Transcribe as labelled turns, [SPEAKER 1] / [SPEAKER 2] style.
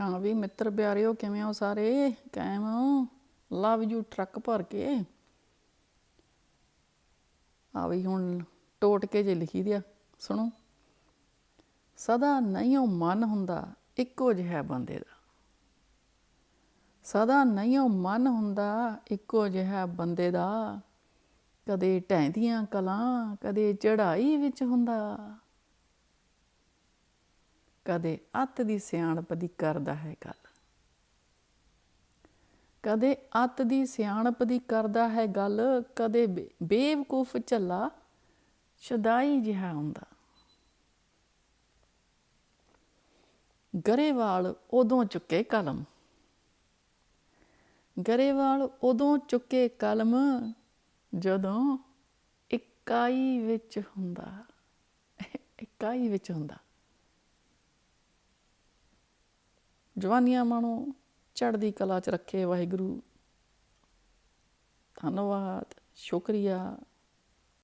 [SPEAKER 1] ਹਾਂ ਵੀ ਮਿੱਤਰ ਪਿਆਰਿਓ, ਕਿਵੇਂ ਹੋ ਸਾਰੇ? ਕਾਇਮ ਹੋ ਲਵ ਯੂ ਟਰੱਕ ਭਰ ਕੇ। ਆ ਵੀ ਹੁਣ ਟੋਟ ਕੇ ਜੇ ਲਿਖੀ ਦਿਆ, ਸੁਣੋ। ਸਦਾ ਨਹੀਂ ਉਹ ਮਨ ਹੁੰਦਾ ਇੱਕੋ ਜਿਹਾ ਬੰਦੇ ਦਾ। ਸਦਾ ਨਹੀਂ ਉਹ ਮਨ ਹੁੰਦਾ ਇੱਕੋ ਜਿਹਾ ਬੰਦੇ ਦਾ। ਕਦੇ ਢਹਿੰਦੀਆਂ ਕਲਾਂ, ਕਦੇ ਚੜਾਈ ਵਿੱਚ ਹੁੰਦਾ। ਕਦੇ ਅੱਤ ਦੀ ਸਿਆਣਪ ਦੀ ਕਰਦਾ ਹੈ ਗੱਲ। ਕਦੇ ਅੱਤ ਦੀ ਸਿਆਣਪ ਦੀ ਕਰਦਾ ਹੈ ਗੱਲ, ਕਦੇ ਬੇ- ਬੇਵਕੂਫ ਝੱਲਾ ਸ਼ਦਾਈ ਜਿਹਾ ਹੁੰਦਾ। ਗਰੇਵਾਲ ਉਦੋਂ ਚੁੱਕੇ ਕਲਮ। ਗਰੇਵਾਲ ਉਦੋਂ ਚੁੱਕੇ ਕਲਮ ਜਦੋਂ ਇਕਾਈ ਵਿੱਚ ਹੁੰਦਾ। ਇਕਾਈ ਵਿੱਚ ਹੁੰਦਾ। ਜਵਾਨੀਆਂ ਮਾਣੋ ਚੜ੍ਹਦੀ ਕਲਾ ਚ ਰੱਖੇ ਵਾਹਿਗੁਰੂ। ਧੰਨਵਾਦ ਸ਼ੁਕਰੀਆ।